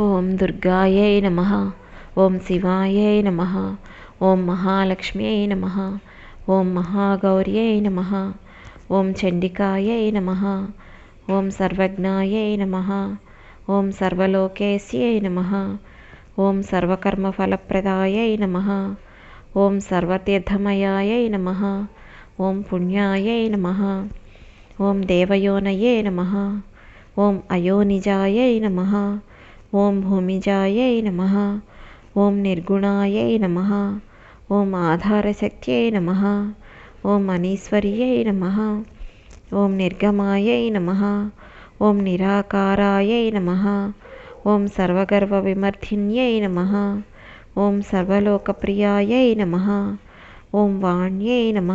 ఓం దుర్గాయై నమ ఓం శివాయై నమ ఓం మహాలక్ష్మ్యై నమ ఓం మహాగౌర్యై నమ ఓం చండికాయై నమ ఓం సర్వజ్ఞాయై నమ ఓం సర్వలోకేశ్యై నమ ఓం సర్వకర్మఫలప్రదాయై నమ ఓం సర్వతీర్థమయాయై నమ ఓం పుణ్యాయై నమ ఓం దేవయోనయే నమ ఓం అయోనిజాయై నమ ఓం భూమిజాయై నమ ఓం నిర్గుణాయై నమ ఓం ఆధారశక్త్యై నమ ఓం అనీశ్వర్యై నమ ఓం నిర్గమాయై నమ ఓం నిరాకారాయై నమ ఓం సర్వగర్వ విమర్థిన్యై నమ ఓం సర్వలోకప్రియాయై నమ ఓం వాణ్యై నమ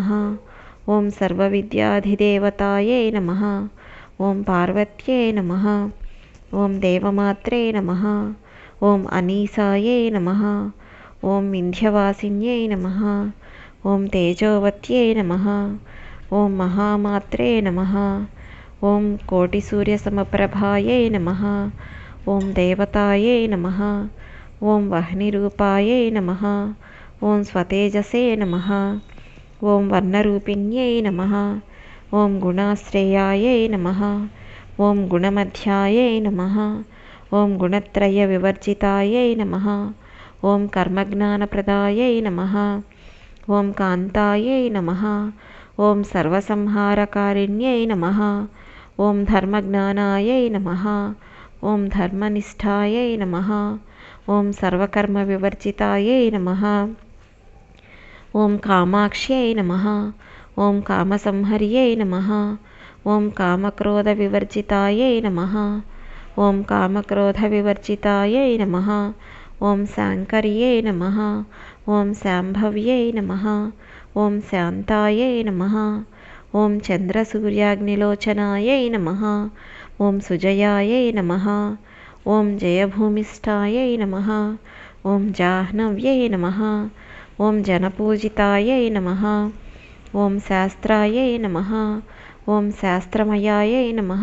ఓం సర్వవిద్యాధిదేవతాయై నమ ఓం పార్వత్యై నమ ॐ देवमात्रे नमः ॐ अनीसायै नमः ॐ इन्ध्यवासिन्यै नमः ॐ तेजोवत्यै नमः ॐ महामात्रे नमः ॐ कोटिसूर्यसमप्रभायै नमः ॐ देवतायै नमः ॐ वह्निरूपायै नमः ॐ स्वतेजसे नमः ॐ वर्णरूपिण्यै नमः ॐ गुणाश्रेयाय नमः ఓం గుణమధ్యాయై నమ. ఓం గుణత్రయ వివర్జితాయై నమ. ఓం కర్మజ్ఞానప్రదాయై నమ. ఓం కాంతాయై నమ. ఓం సర్వసంహారకారిణ్యై నమ. ఓం ధర్మజ్ఞానాయై నమ. ఓం ధర్మనిష్టాయై నమ. ఓం సర్వకర్మ వివర్జితాయై నమ. ఓం కామాక్ష్యై నమ. ఓం కామసంహర్యై నమ. ఓం కామక్రోధ వివర్జితాయై నమ ఓం కామక్రోధ వివర్జితాయై నమ ఓం శాంకర్యై నమ ఓం శాంభవ్యై నమ ఓం శాంతాయై నమ ఓం చంద్రసూర్యాగ్నిలోచనాయై నమ ఓం సుజయాయై నమ ఓం జయభూమిష్టాయై నమ ఓం జాహ్నవ్యై నమ ఓం జనపూజితాయై నమ ॐ शास्त्रमयायै नमः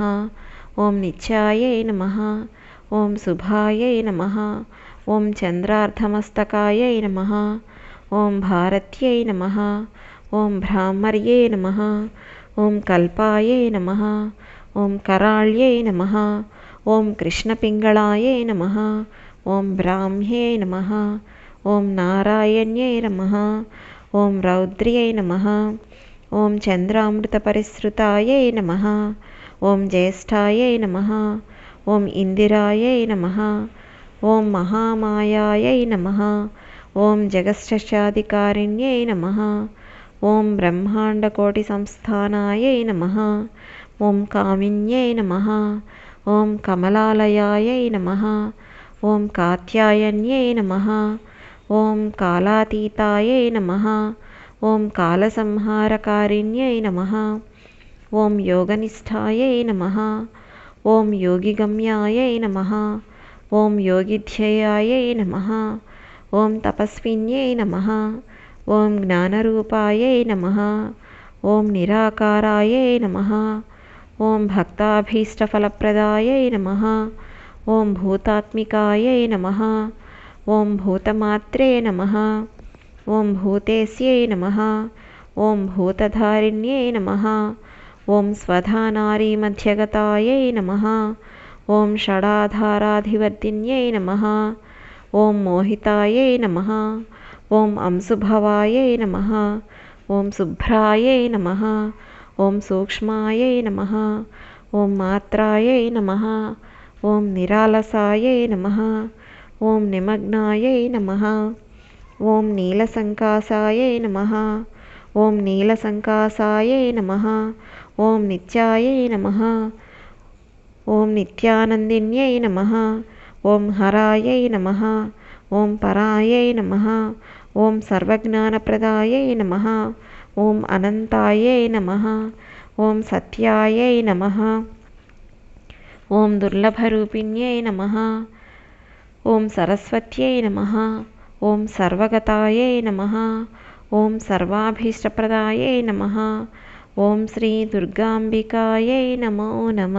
ॐ नित्यायै नमः ॐ शुभायै नमः ॐ चन्द्रार्धमस्तकायै नमः ॐ भारत्यै नमः ॐ ब्राह्मर्ये नमः ॐ कल्पायै नमः ॐ कराळ्यै नमः ॐ कृष्णपिङ्गळायै नमः ॐ ब्राह्म्ये नमः ॐ नारायण्यै नमः ॐ रौद्र्यै नमः ఓం చంద్రామృత నమ నమ. ఓం జ్యేష్ఠాయై నమ. ఓం ఇందిరాయై నమ. ఓం మహామాయాయై నమ. ఓం జగశ్చాధికారిణ్యై నమ. ఓం బ్రహ్మాండకోటి బ్రహ్మాండకోటిసంస్థానాయై నమ. ఓం కామిన్యై నమ. ఓం కమలాలయాయై నమ. ఓం కాత్యాయన్యై నమ. ఓం కాలాతీతాయై నమ. ఓం కాలసంహారకారిణ్యై నమ. ఓం యోగనిష్టాయై నమ. ఓం యోగిగమ్యాయై నమ. ఓం యోగిధ్యేయాయై నమ. ఓం తపస్విన్యై నమ. ఓం జ్ఞానరూపాయై నమ. ఓం నిరాకారాయై నమ. ఓం భక్తాభీష్టఫలప్రదాయై నమ. ఓం భూతాత్మికాయై నమ. ఓం భూతమాత్రే నమ. ॐ भूतेस्यै नमः ॐ भूतधारिण्यै नमः ॐ स्वधानारीमध्यगतायै नमः ॐ ॐाधाराधिवर्धिन्यै नमः ॐ मोहितायै नमः ॐ अंशुभवायै नमः ॐ शुभ्रायै नमः ॐ सूक्ष्मायै नमः ॐ मात्रायै नमः ॐ निरालसायै नमः ॐ निमग्नायै नमः ఓం నీలసంకాసాయై నమ ఓం నీలసంకాసాయై నమ ఓం నిత్యాయే నమ ఓం నిత్యానందిన్యై నమ ఓం హరాయై నమ ఓం పరాయై నమ ఓం సర్వజ్ఞానప్రదాయై నమ ఓం అనంతాయై నమ ఓం సత్యాయై నమ ఓం దుర్లభరూపిణ్యై నమ ఓం సరస్వత్యై నమ ఓం సర్వగతాయై నమ. ఓం సర్వాభీష్టప్రదాయై నమ. ఓం శ్రీ దుర్గాంబికాయై నమో నమ.